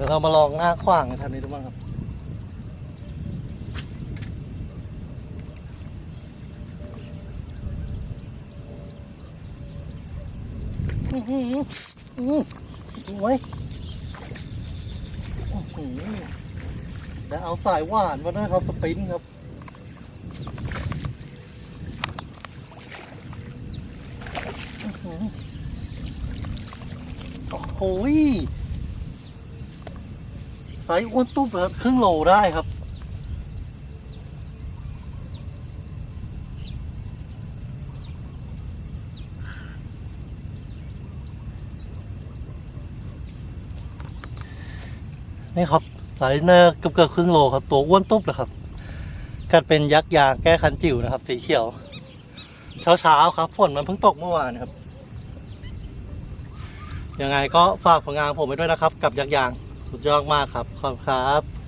ดี๋ยวเรามาลองหน้าขว้างกันทันนี้ดูบ้างครับ อื้อหืออื้อดูไว้อื้อหือแล้วเอาสายหวานมาด้วยครับสปรินท์ครับอื้อหือโอ้โหย สายอ้วนตุ๊บครับครึ่งโลได้ครับ นี่ครับสายเนอร์เกือบเกือบครึ่งโลครับ ตัวอ้วนตุ๊บเลยครับกัดเป็นยักษ์ยางแก้คันจิ๋วนะครับ สีเขียว เช้าเช้าๆครับฝนมันเพิ่งตกเมื่อวานครับยังไงก็ฝากผลงานผมไปด้วยนะครับ กับยักษ์ยาง สุดยอดมากครับขอบคุณครับ